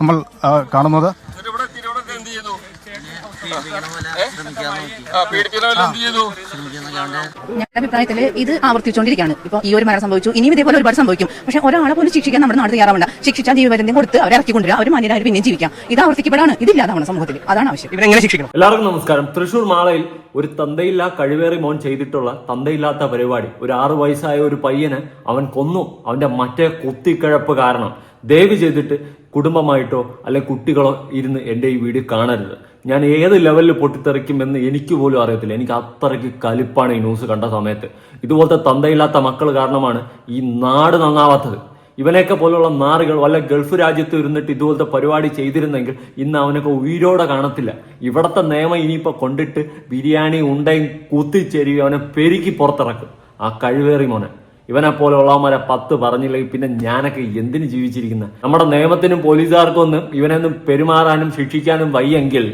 നമ്മൾ കാണുന്നത്. ഞങ്ങളുടെ അഭിപ്രായത്തിൽ ഇത് ആവർത്തിച്ചുകൊണ്ടിരിക്കുകയാണ്. ഇപ്പൊ ഈ ഒരു മരണം സംഭവിച്ചു ഇനിയും ഇതേപോലെ ഒരുപാട് സംഭവിക്കും. പക്ഷെ ഒരാളെ പോലും ശിക്ഷിക്കാൻ നമ്മുടെ നാട് തയ്യാറാവണ്ട. ശിക്ഷിച്ചാൽ ജീവപര്യന്തം കൊടുത്ത് അവരെ ഇറക്കി കൊണ്ടുവരിക അവർ മാന്യരായി പിന്നെ ജീവിക്കാം. ഇത് ആവർത്തിക്കപ്പെടാണ്. ഇതില്ലാതാണ് സമൂഹത്തിൽ. അതാണ് ആവശ്യം. ഇവരെങ്ങനെ ശിക്ഷിക്കണം? എല്ലാവർക്കും നമസ്കാരം. തൃശൂർ മാളയിൽ ഒരു തന്തയില്ല കഴിവേറി മോൻ ചെയ്തിട്ടുള്ള തന്തയില്ലാത്ത പരിപാടി. ഒരു ആറു വയസ്സായ ഒരു പയ്യനെ അവൻ കൊന്നു. അവന്റെ മറ്റേ കുത്തിക്കിഴപ്പ് കാരണം. ദയവ് ചെയ്തിട്ട് കുടുംബമായിട്ടോ അല്ലെ കുട്ടികളോ ഇരുന്ന് എന്റെ ഈ വീഡിയോ കാണരുത്. ഞാൻ ഏത് ലെവലിൽ പൊട്ടിത്തെറിക്കുമെന്ന് എനിക്ക് പോലും അറിയത്തില്ല. എനിക്ക് അത്രയ്ക്ക് കലിപ്പാണ് ഈ ന്യൂസ് കണ്ട സമയത്ത്. ഇതുപോലത്തെ തന്തയില്ലാത്ത മക്കൾ കാരണമാണ് ഈ നാട് നന്നാവാത്തത്. ഇവനെയൊക്കെ പോലുള്ള നാറുകൾ വല്ല ഗൾഫ് രാജ്യത്ത് ഇരുന്നിട്ട് ഇതുപോലത്തെ പരിപാടി ചെയ്തിരുന്നെങ്കിൽ ഇന്ന് അവനൊക്കെ ഉയരോടെ കാണത്തില്ല. ഇവിടത്തെ നിയമം ഇനിയിപ്പോ കൊണ്ടിട്ട് ബിരിയാണി ഉണ്ടയും കുത്തിച്ചേരി അവനെ പെരുക്കി പുറത്തിറക്കും. ആ കഴിവേറി മോനെ. ഇവനെ പോലെയുള്ളവന്മാരെ പത്ത് പറഞ്ഞില്ലെങ്കിൽ പിന്നെ ഞാനൊക്കെ എന്തിനു ജീവിച്ചിരിക്കുന്ന? നമ്മുടെ നിയമത്തിനും പോലീസുകാർക്കും ഒന്നും ഇവനൊന്നും പെരുമാറാനും ശിക്ഷിക്കാനും വയ്യെങ്കിൽ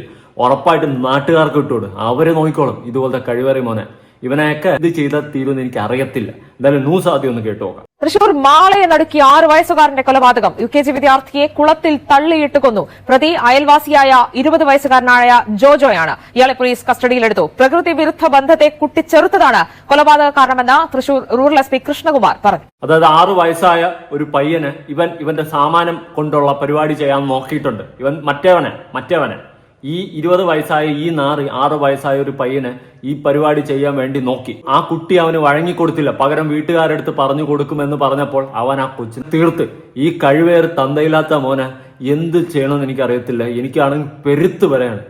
ഉറപ്പായിട്ടും നാട്ടുകാർക്ക് ഇട്ടോട്. അവർ നോക്കിക്കോളും. ഇതുപോലത്തെ കഴിവറി മോനെ. ഇവനെയൊക്കെ ഇത് ചെയ്താൽ തീരുമെന്ന് എനിക്ക് അറിയത്തില്ല എന്തായാലും ന്യൂസ് ആദ്യം ഒന്ന് കേട്ടു നോക്കാം. തൃശൂർ മാളയെ നടുക്കി ആറ് വയസ്സുകാരന്റെ കൊലപാതകം. യു കെ ജി വിദ്യാർത്ഥിയെ കുളത്തിൽ തള്ളിയിട്ട് കൊന്നു. പ്രതി അയൽവാസിയായ ഇരുപത് വയസ്സുകാരനായ ജോജോയാണ്. ഇയാളെ പോലീസ് കസ്റ്റഡിയിലെടുത്തു. പ്രകൃതി വിരുദ്ധ ബന്ധത്തെ കുട്ടിച്ചെറുത്തതാണ് കൊലപാതക കാരണമെന്ന് Thrissur rural S P Krishnakumar പറഞ്ഞു. അതായത് ആറു വയസ്സായ ഒരു പയ്യന് ഇവൻ ഇവന്റെ സാമാനം കൊണ്ടുള്ള പരിപാടി ചെയ്യാൻ നോക്കിയിട്ടുണ്ട്. ഇവൻ മറ്റേവനെ മറ്റേവനെ. ഈ ഇരുപത് വയസ്സായ ഈ നാറ് ആറ് വയസ്സായ ഒരു പയ്യന് ഈ പരിപാടി ചെയ്യാൻ വേണ്ടി നോക്കി. ആ കുട്ടി അവന് വഴങ്ങിക്കൊടുത്തില്ല. പകരം വീട്ടുകാരെടുത്ത് പറഞ്ഞു കൊടുക്കുമെന്ന് പറഞ്ഞപ്പോൾ അവൻ ആ കൊച്ചു തീർത്ത്. ഈ കഴിവേറ് തന്തയില്ലാത്ത മോനെ എന്ത് ചെയ്യണമെന്ന് എനിക്കറിയത്തില്ല. എനിക്കാണെങ്കിൽ പെരുത്ത് വരെയാണ്.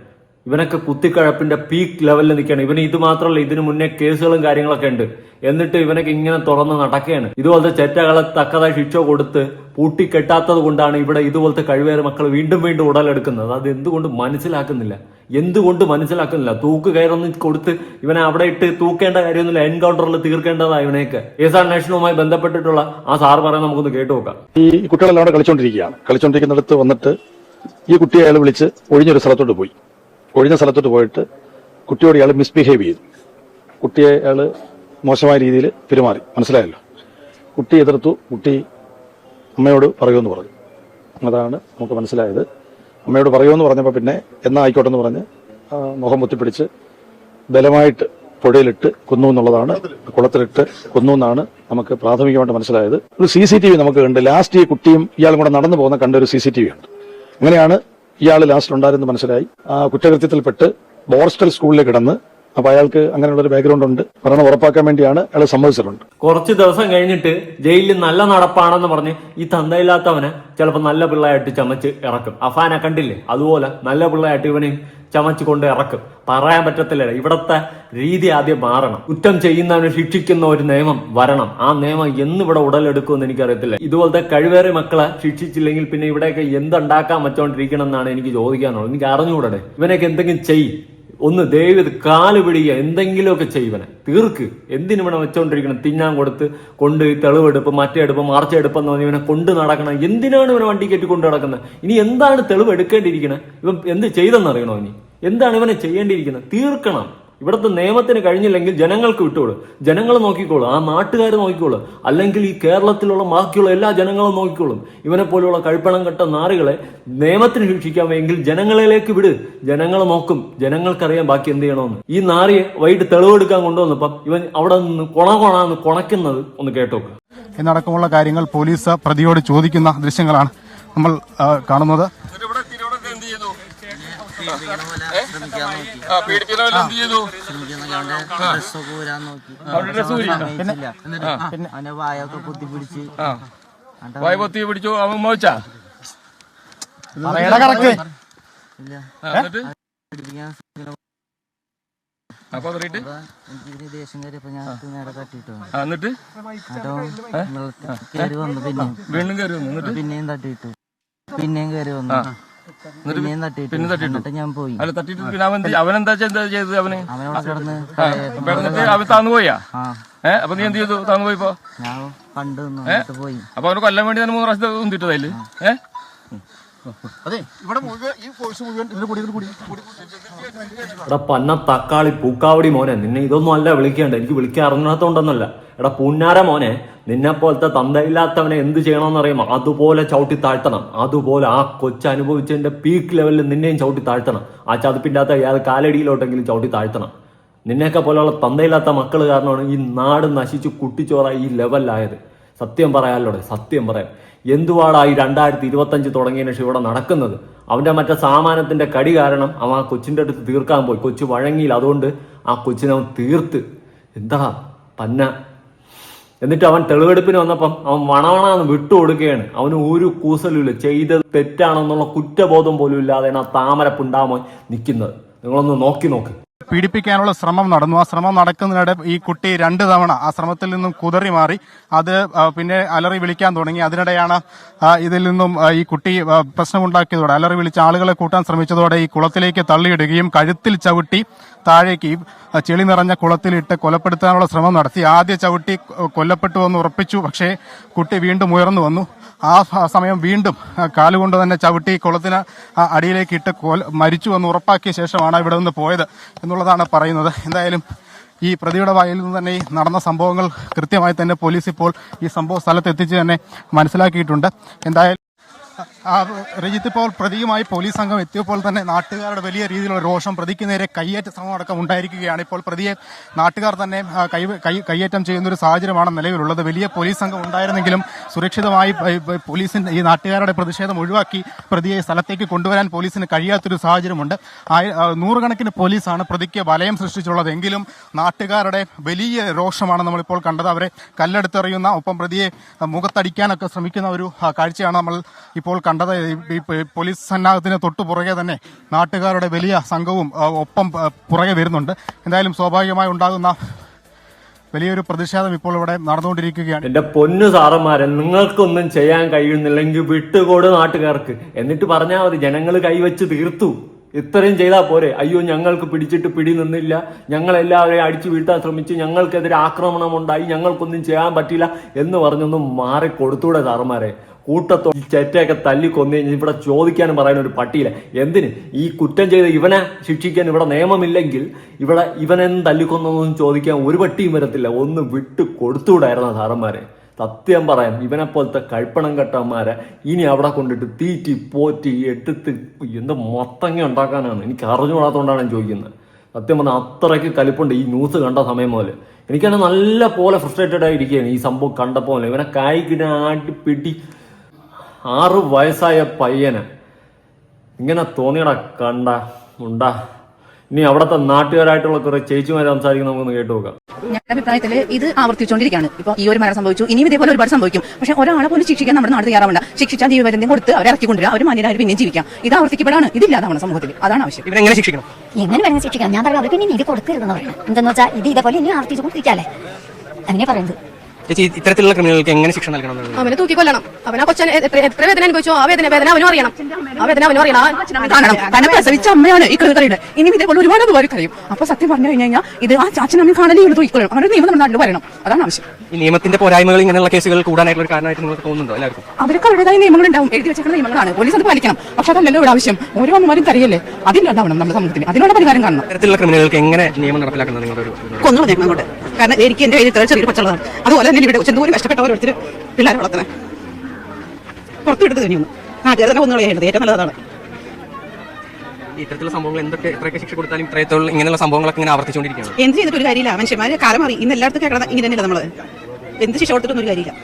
ഇവനൊക്കെ കുത്തിക്കഴപ്പിന്റെ പീക്ക് ലെവലിൽ നിൽക്കുകയാണ്. ഇവന് ഇത് മാത്രമല്ല ഇതിനു മുന്നേ കേസുകളും കാര്യങ്ങളൊക്കെ ഉണ്ട്. എന്നിട്ട് ഇവനൊക്കെ ഇങ്ങനെ തുറന്ന് നടക്കുകയാണ്. ഇതുപോലത്തെ ചെറ്റകളെ തക്കതായി ശിക്ഷ കൊടുത്ത് പൂട്ടിക്കെട്ടാത്തത് കൊണ്ടാണ് ഇവിടെ ഇതുപോലത്തെ കഴിവേറെ മക്കൾ വീണ്ടും വീണ്ടും ഉടലെടുക്കുന്നത്. അത് എന്തുകൊണ്ട് മനസ്സിലാക്കുന്നില്ല? എന്തുകൊണ്ട് മനസ്സിലാക്കുന്നില്ല? തൂക്ക് കയറൊന്നും കൊടുത്ത് ഇവനെ അവിടെ ഇട്ട് തൂക്കേണ്ട കാര്യമൊന്നുമില്ല. എൻകൗണ്ടറിൽ തീർക്കേണ്ടതാ ഇവനെയൊക്കെ. കേസ് അന്വേഷണവുമായി ബന്ധപ്പെട്ടിട്ടുള്ള ആ സാർ പറയാൻ നമുക്കൊന്ന് കേട്ടു നോക്കാം. ഈ കുട്ടികളെല്ലാം അവിടെ കളിച്ചോണ്ടിരിക്കുകയാണ്. കളിച്ചോണ്ടിരിക്കുന്നിടത്ത് വന്നിട്ട് ഈ കുട്ടിയെ അയാൾ വിളിച്ച് ഒഴിഞ്ഞൊരു സ്ഥലത്തോട്ട് പോയി. ഒഴിഞ്ഞ സ്ഥലത്തോട്ട് പോയിട്ട് കുട്ടിയോട് ഇയാൾ മിസ്ബിഹേവ് ചെയ്തു. കുട്ടിയെ അയാൾ മോശമായ രീതിയിൽ പെരുമാറി. മനസ്സിലായല്ലോ? കുട്ടി എതിർത്തു. കുട്ടി അമ്മയോട് പറയുമെന്ന് പറഞ്ഞു. അതാണ് നമുക്ക് മനസ്സിലായത്. അമ്മയോട് പറയുമെന്ന് പറഞ്ഞപ്പോൾ പിന്നെ എന്നാ ആയിക്കോട്ടെ എന്ന് പറഞ്ഞ് മുഖം മുത്തിപ്പിടിച്ച് ബലമായിട്ട് പുഴയിലിട്ട് കൊന്നു എന്നുള്ളതാണ്. കുളത്തിലിട്ട് കൊന്നു എന്നാണ് നമുക്ക് പ്രാഥമികമായിട്ട് മനസ്സിലായത്. ഒരു സി സി ടി വി നമുക്ക് കണ്ട് ലാസ്റ്റ് ഈ കുട്ടിയും ഇയാളും കൂടെ നടന്നു പോകുന്ന കണ്ട ഒരു സി സി ടി വി ഉണ്ട് അങ്ങനെയാണ് ഇയാൾ ലാസ്റ്റ് ഉണ്ടായിരുന്നു മനസ്സിലായി. ആ കുറ്റകൃത്യത്തിൽപ്പെട്ട് ബോർസ്റ്റൽ സ്കൂളിലേക്ക് കിടന്ന് അപ്പൊ അയാൾക്ക് അങ്ങനെയുള്ള ഒരു ബാക്ക്ഗ്രൗണ്ട് ഉണ്ട്. പഠനം ഉറപ്പാക്കാൻ വേണ്ടിയാണ് അയാൾ സമ്മതിച്ചിട്ടുണ്ട്. കുറച്ച് ദിവസം കഴിഞ്ഞിട്ട് ജയിലിൽ നല്ല നടപ്പാണെന്ന് പറഞ്ഞ് ഈ തന്തയില്ലാത്തവനെ ചിലപ്പോൾ നല്ല പിള്ളയായിട്ട് ചമച്ച് ഇറക്കും. അഫാനെ കണ്ടില്ലേ? അതുപോലെ നല്ല പിള്ളയായിട്ട് ഇവനെ ചമച്ച് കൊണ്ട് ഇറക്കും. പറയാൻ പറ്റത്തില്ല ഇവിടത്തെ രീതി ആദ്യം മാറണം. കുറ്റം ചെയ്യുന്നവനെ ശിക്ഷിക്കുന്ന ഒരു നിയമം വരണം. ആ നിയമം എന്നിവിടെ ഉടലെടുക്കുമെന്ന് എനിക്കറിയത്തില്ല. ഇതുപോലത്തെ കഴിവേറെ മക്കളെ ശിക്ഷിച്ചില്ലെങ്കിൽ പിന്നെ ഇവിടെയൊക്കെ എന്തുണ്ടാക്കാൻ വെച്ചോണ്ടിരിക്കണം എന്നാണ് എനിക്ക് ചോദിക്കാനുള്ളത്. എനിക്ക് അറിഞ്ഞുകൂടെ ഇവനൊക്കെ എന്തെങ്കിലും ചെയ്യും. ഒന്ന് ദൈവത് കാൽ പിടിക്കുക എന്തെങ്കിലുമൊക്കെ ചെയ്യുവനെ. തീർക്ക്. എന്തിനു ഇവിടെ വെച്ചോണ്ടിരിക്കണം? തിന്നാൻ കൊടുത്ത് കൊണ്ട് തെളിവെടുപ്പ് മറ്റേ എടുപ്പ് മറിച്ചെടുപ്പ് എന്ന് പറഞ്ഞ് ഇവനെ കൊണ്ട് നടക്കണം. എന്തിനാണ് ഇവനെ വണ്ടി കെട്ടി കൊണ്ട് നടക്കുന്നത്? ഇനി എന്താണ് തെളിവ് ഇവൻ എന്ത് ചെയ്തെന്നറിയണോ ഇനി? എന്താണ് ഇവനെ ചെയ്യേണ്ടിയിരിക്കുന്നത്? തീർക്കണം. ഇവിടുത്തെ നിയമത്തിന് കഴിഞ്ഞില്ലെങ്കിൽ ജനങ്ങൾക്ക് വിട്ടുകൊള്ളു. ജനങ്ങൾ നോക്കിക്കോളൂ. ആ നാട്ടുകാർ നോക്കിക്കോളൂ. അല്ലെങ്കിൽ ഈ കേരളത്തിലുള്ള ബാക്കിയുള്ള എല്ലാ ജനങ്ങളും നോക്കിക്കോളും. ഇവനെ പോലെയുള്ള കഴിപ്പണം കെട്ട നാറികളെ നിയമത്തിന് ശിക്ഷിക്കാമെങ്കിൽ ജനങ്ങളിലേക്ക് വിട്. ജനങ്ങൾ നോക്കും. ജനങ്ങൾക്കറിയാം ബാക്കി എന്ത് ചെയ്യണമെന്ന്. ഈ നാറിയെ വൈകിട്ട് തെളിവെടുക്കാൻ കൊണ്ടുവന്നപ്പം ഇവൻ അവിടെ നിന്ന് കൊണ കൊണാന്ന് കൊണക്കുന്നത് ഒന്ന് കേട്ടോക്ക്. എന്നടക്കമുള്ള കാര്യങ്ങൾ പോലീസ് പ്രതിയോട് ചോദിക്കുന്ന ദൃശ്യങ്ങളാണ് നമ്മൾ കാണുന്നത്. അവന്റെ വായൊക്കെ വായ പൊത്തി പിടിച്ചു അവൻ മോച്ചാ? കറക്റ്റ് ഇല്ല. പിടിപ്പിക്കാൻ ദേഷ്യം കയറിയപ്പോ ഞാൻ ഇത് നേരെ തട്ടിട്ടു ആ എന്നിട്ട്? എന്നിട്ടോ കയറി വന്നു പിന്നെയും. വീണ്ടും കയറി വന്നു. പിന്നെയും തട്ടിട്ടു പിന്നെയും കയറി വന്നു. പിന്നെ തട്ടിട്ടു ഞാൻ പോയി. അല്ല തട്ടിട്ട് പിന്നെ അവൻ അവൻ എന്താ എന്താ ചെയ്തത് അവന്? അവനവിടെ കിടന്ന് അപ്പൊ അവൻ താന്നു പോയാ? ആ. ഏ അപ്പൊ നീ എന്ത് ചെയ്തു? താന്നു പോയിപ്പോ? ഞാൻ നിന്നു. പോയി. അപ്പൊ അവന് കൊല്ലാൻ വേണ്ടി തന്നെ മൂന്ന് പ്രാവശ്യത്തെ ഉന്തിട്ടതായിൽ ഏ? അതെ ഇവിടെ മുഴുവൻ ഈ ഫോഴ്സ് മുഴുവൻ ഇതിന് കൂടി കൂടി. എടാ പന്ന തക്കാളി പൂക്കാവടി മോനെ. നിന്നെ ഇതൊന്നും അല്ല വിളിക്കേണ്ട എനിക്ക് വിളിക്കാൻ അറിഞ്ഞാത്തോണ്ടെന്നല്ല എടാ പുന്നാര മോനെ നിന്നെ പോലത്തെ തന്തയില്ലാത്തവനെ എന്ത് ചെയ്യണമെന്ന് അറിയുമോ അതുപോലെ ചവിട്ടി താഴ്ത്തണം. അതുപോലെ ആ കൊച്ചു അനുഭവിച്ചതിന്റെ പീക്ക് ലെവലിൽ നിന്നെയും ചവിട്ടി താഴ്ത്തണം. ആ ചതുപ്പിന്റെ അകത്ത് ഏത് കാലടിയിലോട്ടെങ്കിലും ചവിട്ടി താഴ്ത്തണം. നിന്നെയൊക്കെ പോലെയുള്ള തന്തയില്ലാത്ത മക്കൾ കാരണമാണ് ഈ നാട് നശിച്ച് കുട്ടിച്ചോറായി ഈ ലെവലിലായത് സത്യം പറയാലോടെ സത്യം പറയാം. എന്തുവാടാ ഈ രണ്ടായിരത്തി ഇരുപത്തഞ്ച് തുടങ്ങിയതിന് ശേഷം ഇവിടെ നടക്കുന്നത്? അവന്റെ മറ്റേ സാമാനത്തിന്റെ കടി കാരണം അവൻ ആ കൊച്ചിന്റെ അടുത്ത് തീർക്കാൻ പോയി. കൊച്ചു വഴങ്ങിയില്ല. അതുകൊണ്ട് ആ കൊച്ചിനെ അവൻ തീർത്ത്. എന്താ പന്ന? എന്നിട്ട് അവൻ തെളിവെടുപ്പിന് വന്നപ്പം അവൻ വണവണാന്ന് വിട്ടുകൊടുക്കുകയാണ്. അവന് ഒരു കൂസലുമില്ല. ചെയ്തത് തെറ്റാണെന്നുള്ള കുറ്റബോധം പോലും ഇല്ലാതെയാണ് ആ താമരപ്പുണ്ടാമോ നിൽക്കുന്നത്. നിങ്ങളൊന്ന് നോക്കി നോക്ക്. പീഡിപ്പിക്കാനുള്ള ശ്രമം നടന്നു. ആ ശ്രമം നടക്കുന്നതിനിടെ ഈ കുട്ടി രണ്ട് തവണ ആ ശ്രമത്തിൽ നിന്നും കുതറി മാറി. അത് പിന്നെ അലറി വിളിക്കാൻ തുടങ്ങി. അതിനിടെയാണ് ഇതിൽ നിന്നും ഈ കുട്ടി പ്രശ്നമുണ്ടാക്കിയതോടെ അലറി വിളിച്ച ആളുകളെ കൂട്ടാൻ ശ്രമിച്ചതോടെ ഈ കുളത്തിലേക്ക് തള്ളിയിടുകയും കഴുത്തിൽ ചവിട്ടി താഴേക്ക് ചെളി നിറഞ്ഞ കുളത്തിലിട്ട് കൊലപ്പെടുത്താനുള്ള ശ്രമം നടത്തി. ആദ്യ ചവിട്ടി കൊല്ലപ്പെട്ടു എന്ന് ഉറപ്പിച്ചു. പക്ഷേ കുട്ടി വീണ്ടും ഉയർന്നു വന്നു. ആ സമയം വീണ്ടും കാലുകൊണ്ട് തന്നെ ചവിട്ടി കുളത്തിന് അടിയിലേക്ക് ഇട്ട് മരിച്ചു എന്ന് ഉറപ്പാക്കിയ ശേഷമാണ് ഇവിടെ നിന്ന് പോയത്. എന്നുള്ളതാണ് പറയുന്നത്. എന്തായാലും ഈ പ്രതിയുടെ വായിൽ നിന്ന് തന്നെ ഈ നടന്ന സംഭവങ്ങൾ കൃത്യമായി തന്നെ പോലീസ് ഇപ്പോൾ ഈ സംഭവ സ്ഥലത്ത് എത്തിച്ച് തന്നെ മനസ്സിലാക്കിയിട്ടുണ്ട്. എന്തായാലും രജിത്ത് ഇപ്പോൾ പ്രതിയുമായി പോലീസ് സംഘം എത്തിയപ്പോൾ തന്നെ നാട്ടുകാരുടെ വലിയ രീതിയിലുള്ള രോഷം പ്രതിക്ക് നേരെ കയ്യേറ്റ ശ്രമം അടക്കം ഉണ്ടായിരിക്കുകയാണ്. ഇപ്പോൾ പ്രതിയെ നാട്ടുകാർ തന്നെ കയ്യേറ്റം ചെയ്യുന്ന ഒരു സാഹചര്യമാണ് നിലവിലുള്ളത്. വലിയ പോലീസ് സംഘം ഉണ്ടായിരുന്നെങ്കിലും സുരക്ഷിതമായി പോലീസിന്റെ ഈ നാട്ടുകാരുടെ പ്രതിഷേധം ഒഴിവാക്കി പ്രതിയെ സ്ഥലത്തേക്ക് കൊണ്ടുവരാൻ പോലീസിന് കഴിയാത്തൊരു സാഹചര്യമുണ്ട്. നൂറുകണക്കിന് പോലീസാണ് പ്രതിക്ക് വലയം സൃഷ്ടിച്ചുള്ളത്. എങ്കിലും നാട്ടുകാരുടെ വലിയ രോഷമാണ് നമ്മളിപ്പോൾ കണ്ടത്. അവരെ കല്ലെടുത്തെറിയുന്ന ഒപ്പം പ്രതിയെ മുഖത്തടിക്കാനൊക്കെ ശ്രമിക്കുന്ന ഒരു കാഴ്ചയാണ് നമ്മൾ ഇപ്പോൾ കണ്ടത്. ഈ- ഈ പോലീസ് സന്നാഹത്തിന് തൊട്ടു പുറകെ തന്നെ നാട്ടുകാരുടെ വലിയ സംഘവും ഒപ്പം പുറകെ വരുന്നുണ്ട്. എന്തായാലും സ്വാഭാവികമായി ഉണ്ടാകുന്ന വലിയൊരു പ്രതിഷേധം ഇപ്പോൾ ഇവിടെ നടന്നുകൊണ്ടിരിക്കുകയാണ്. എന്റെ പൊന്നു സാറന്മാരെ നിങ്ങൾക്കൊന്നും ചെയ്യാൻ കഴിയുന്നില്ലെങ്കിൽ വിട്ടുകൊടു നാട്ടുകാർക്ക്. എന്നിട്ട് പറഞ്ഞാൽ മതി ജനങ്ങൾ കൈവച്ച് തീർത്തു. ഇത്രയും ചെയ്താൽ പോരെ. അയ്യോ ഞങ്ങൾക്ക് പിടിച്ചിട്ട് പിടി നിന്നില്ല. ഞങ്ങളെല്ലാവരെയും അടിച്ചു വീഴ്ത്താൻ ശ്രമിച്ചു. ഞങ്ങൾക്കെതിരെ ആക്രമണം ഉണ്ടായി. ഞങ്ങൾക്കൊന്നും ചെയ്യാൻ പറ്റില്ല എന്ന് പറഞ്ഞൊന്നും മാറി കൊടുത്തൂടെ സാറന്മാരെ. കൂട്ടത്തോ ചെറ്റയൊക്കെ തല്ലി കൊന്നു കഴിഞ്ഞ് ഇവിടെ ചോദിക്കാനും പറയാൻ ഒരു പട്ടിയില്ല. എന്തിന്? ഈ കുറ്റം ചെയ്ത ഇവനെ ശിക്ഷിക്കാൻ ഇവിടെ നിയമമില്ലെങ്കിൽ ഇവിടെ ഇവനെന്ന് തല്ലിക്കൊന്നൊന്നും ചോദിക്കാൻ ഒരു പട്ടിയും വരത്തില്ല. ഒന്ന് വിട്ട് കൊടുത്തുകൂടായിരുന്ന സാറന്മാരെ. സത്യം പറയാം ഇവനെ പോലത്തെ കഴുപ്പണം കെട്ടന്മാരെ ഇനി അവിടെ കൊണ്ടിട്ട് തീറ്റി പോറ്റി എടുത്ത് എന്ത് മൊത്തങ്ങ ഉണ്ടാക്കാനാണ്? എനിക്ക് അറിഞ്ഞുകൂടാത്തോണ്ടാണ് ഞാൻ ചോദിക്കുന്നത്. സത്യം പറഞ്ഞാൽ അത്രയ്ക്ക് കലിപ്പുണ്ട് ഈ ന്യൂസ് കണ്ട സമയം മുതൽ എനിക്കാണ് നല്ല പോലെ ഫ്രസ്ട്രേറ്റഡ് ആയിരിക്കുകയാണ് ഈ സംഭവം കണ്ടപ്പോൾ. ഇവനെ കായ്ക്കിനാട്ടി പിടി. ആറ് വയസ്സായ പയ്യന്. ഇങ്ങനെ തോന്നിയടാ കണ്ട ഉണ്ട ഇനി അവിടത്തെ നാട്ടുകാരായിട്ടുള്ള കുറെ ചേച്ചിമാരെ സംസാരിക്കുന്ന നമുക്കൊന്ന് കേട്ടു നോക്കാം ഞങ്ങളുടെ അഭിപ്രായത്തിൽ ഇത് ആവർത്തിച്ചുകൊണ്ടിരിക്കുകയാണ്. ഇപ്പൊ ഈ ഒരു മരണം സംഭവിച്ചു ഇനിയും ഇതേപോലെ ഒരുപാട് സംഭവിക്കും. പക്ഷെ ഒരാളെ പോലും ശിക്ഷിക്കാൻ നമ്മുടെ നാട് തയ്യാറാവണ്ട. ശിക്ഷിച്ചാൽ ജീവപര്യന്തം കൊടുത്ത് അവരെ ഇറക്കി കൊണ്ടുവരിക. അവർ മാന്യരായി പിന്നെ ജീവിക്കാം. ഇത് ആവർത്തിക്കപ്പെടാണ്. ഇതില്ലാതാവണം സമൂഹത്തിൽ. അതാണ് ആവശ്യം. ഇവരെങ്ങനെ ശിക്ഷിക്കണം? എങ്ങനെ വേണമെങ്കിൽ ശിക്ഷിക്കണം ഞാൻ പറയാം അവർക്ക് പിന്നെ നീതി കൊടുക്കരുതെന്ന് പറയണം. എന്തെന്ന് വെച്ചാൽ ഇത് ഇതേപോലെ ഇനി ആവർത്തിച്ചു കൊണ്ടിരിക്കാല്ലേ? അങ്ങനെ പറയുന്നത്. ചേച്ചി ഇത്തരത്തിലുള്ള ക്രിമിനലുകൾക്ക് എങ്ങനെ ശിക്ഷ നൽകണം അവനെ തൂക്കിക്കൊല്ലണം. അവൻ ആ കൊച്ചൻ എത്ര എത്ര വേദന അനുഭവിച്ചോ ആ വേദന വേദന അവനും അറിയണം. ആ വേദന അവനും അറിയണം. കാണണം. കാരണം പ്രസവിച്ച അമ്മയാണ് ഈ കറിയുടെ ഇനി ഇതേ പോലെ ഒരുപാട് പേര് കറിയും അപ്പൊ സത്യം പറഞ്ഞു കഴിഞ്ഞാൽ കഴിഞ്ഞാൽ ഇത് ആ ചാച്ചനമ്മയും കാണലേ ഇവിടെ തൂക്കിക്കൊള്ളണം അവരുടെ നിയമം നമ്മുടെ നാട്ടിൽ വരണം. അതാണ് ആവശ്യം. ഈ നിയമത്തിന്റെ പോരായ്മകൾ ഇങ്ങനെയുള്ള കേസുകൾ കൂടാനായിട്ടുള്ള ഒരു കാരണമായിട്ട് നിങ്ങൾക്ക് തോന്നുന്നുണ്ടോ എല്ലാവർക്കും? അവർക്ക് അവരുടേതായ നിയമങ്ങൾ ഉണ്ടാവും എഴുതി വെച്ചിട്ടുള്ള നിയമങ്ങളാണ്. പോലീസ് അത് പാലിക്കണം. പക്ഷെ അതല്ലല്ലോ ഇവിടെ ആവശ്യം. ഓരോ അമ്മമാരും കറിയല്ലേ അതിലുണ്ടാവണം നമ്മുടെ സമൂഹത്തിന്. അതിനുള്ള പരിഹാരം കാണണം. ഇത്തരത്തിലുള്ള ക്രിമിനലുകൾക്ക് എങ്ങനെ നിയമം നടപ്പിലാക്കുന്നത് നിങ്ങളുടെ ഒരു ഒരു- കൊന്നു അങ്ങോട്ട്. കാരണം എനിക്ക് എന്റെ കയ്യിൽ ചെറിയൊരു പച്ചുള്ളതാണ് അതുപോലെ തന്നെ ഇവിടെ ചെന്തൂരി കഷ്ടപ്പെട്ട ഓരോരുത്തർ പിള്ളേരെ വളർത്തണേ പുറത്തുവിട്ടത് കഴിഞ്ഞു നാട്ടുകാർ തന്നെ കൊന്നു ചെയ്യേണ്ടത് ഏറ്റവും നല്ലതാണ്. ഇത്തരത്തിലുള്ള സംഭവങ്ങൾ എന്തൊക്കെ എത്രയൊക്കെ ശിക്ഷ കൊടുത്താലും ഇത്രയത്തോളം ഇങ്ങനെയുള്ള സംഭവങ്ങളൊക്കെ ഇങ്ങനെ ആവർത്തിച്ചുകൊണ്ടിരിക്കുകയാണ്? എന്ത് ചെയ്തിട്ട് ഒരു കാര്യമില്ല. മനുഷ്യന്മാര് കാലം മാറി. ഇന്ന് എല്ലായിടത്തും കേൾക്കണം ഇങ്ങനെ തന്നെയല്ല നമ്മൾ. എന്ത് ശിക്ഷ കൊടുത്തിട്ടൊന്നും ഒരു കാര്യമില്ല.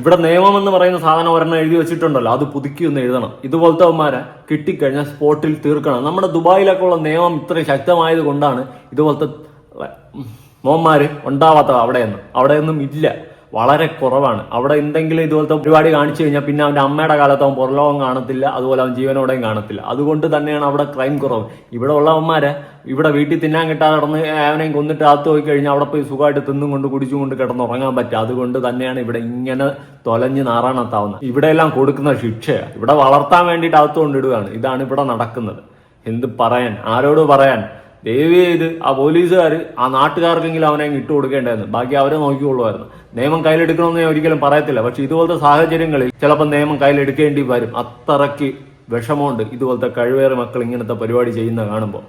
ഇവിടെ നിയമം എന്ന് പറയുന്ന സാധനം ഒരെണ്ണം എഴുതി വെച്ചിട്ടുണ്ടല്ലോ. അത് പുതുക്കി ഒന്ന് എഴുതണം. ഇതുപോലത്തെ അവന്മാരെ കിട്ടിക്കഴിഞ്ഞാൽ സ്പോട്ടിൽ തീർക്കണം. നമ്മുടെ ദുബായിലൊക്കെ ഉള്ള നിയമം ഇത്ര ശക്തമായത് കൊണ്ടാണ് ഇതുപോലത്തെ ഉം, അവിടെ നിന്ന് അവിടെയൊന്നും. അവിടെയൊന്നും ഇല്ല. വളരെ കുറവാണ്. അവിടെ എന്തെങ്കിലും ഇതുപോലത്തെ പരിപാടി കാണിച്ചു കഴിഞ്ഞാൽ പിന്നെ അവന്റെ അമ്മയുടെ കാലത്ത് അവൻ പുറലോകം കാണത്തില്ല അതുപോലെ അവൻ ജീവനോടെയും കാണത്തില്ല. അതുകൊണ്ട് തന്നെയാണ് അവിടെ ക്രൈം കുറവ്. ഇവിടെ ഉള്ളവന്മാരെ ഇവിടെ വീട്ടിൽ തിന്നാൻ കിട്ടാതെ കിടന്ന് അവനെയും കൊന്നിട്ട് അകത്ത് പോയി കഴിഞ്ഞാൽ അവിടെ പോയി സുഖമായിട്ട് തിന്നും കൊണ്ട് കുടിച്ചും കൊണ്ട് കിടന്നുറങ്ങാൻ പറ്റുക അതുകൊണ്ട് തന്നെയാണ് ഇവിടെ ഇങ്ങനെ തൊലഞ്ഞ് നാറാണത്താവുന്നത് ഇവിടെ എല്ലാം കൊടുക്കുന്ന ശിക്ഷയാണ് ഇവിടെ വളർത്താൻ വേണ്ടിയിട്ട് അകത്ത് കൊണ്ടിടുകയാണ്. ഇതാണ് ഇവിടെ നടക്കുന്നത്. എന്ത് പറയാൻ? ആരോട് പറയാൻ? ദയവ് ചെയ്ത് ആ പോലീസുകാർ ആ നാട്ടുകാർക്കെങ്കിലും അവനെ ഇട്ട് ബാക്കി അവരെ നോക്കിക്കൊള്ളുമായിരുന്നു. നിയമം കയ്യിലെടുക്കണമെന്ന് ഞാൻ ഒരിക്കലും പറയത്തില്ല. പക്ഷെ ഇതുപോലത്തെ സാഹചര്യങ്ങളിൽ ചിലപ്പോൾ നിയമം കയ്യിലെടുക്കേണ്ടി വരും. അത്രയ്ക്ക് വിഷമമുണ്ട് ഇതുപോലത്തെ കഴിവേറെ മക്കൾ ഇങ്ങനത്തെ പരിപാടി ചെയ്യുന്ന കാണുമ്പോൾ.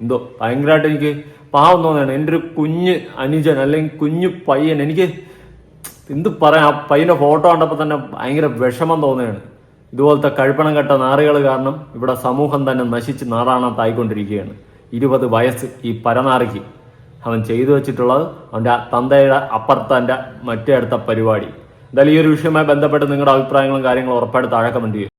എന്തോ ഭയങ്കരമായിട്ട് എനിക്ക് പാവം തോന്നുകയാണ്. എന്റെ ഒരു കുഞ്ഞ് അനുജൻ അല്ലെങ്കിൽ കുഞ്ഞു പയ്യൻ എനിക്ക് എന്ത് പറയാം ആ പയ്യന്റെ ഫോട്ടോ കണ്ടപ്പോൾ തന്നെ ഭയങ്കര വിഷമം തോന്നുകയാണ്. ഇതുപോലത്തെ കഴിപ്പണം കെട്ട നാറുകൾ കാരണം ഇവിടെ സമൂഹം തന്നെ നശിച്ച് നാറാണത്തായിക്കൊണ്ടിരിക്കുകയാണ് ഇരുപത് വയസ്സ് ഈ പരനാറിക്ക് അവൻ ചെയ്തു വെച്ചിട്ടുള്ളത് അവന്റെ തന്തയുടെ അപ്പുറത്തെ മറ്റേ അടുത്ത പരിപാടി. എന്തായാലും ഈ ഒരു വിഷയവുമായി ബന്ധപ്പെട്ട് നിങ്ങളുടെ അഭിപ്രായങ്ങളും കാര്യങ്ങളും ഉറപ്പായിട്ട് താഴെ കമന്റ് ചെയ്യും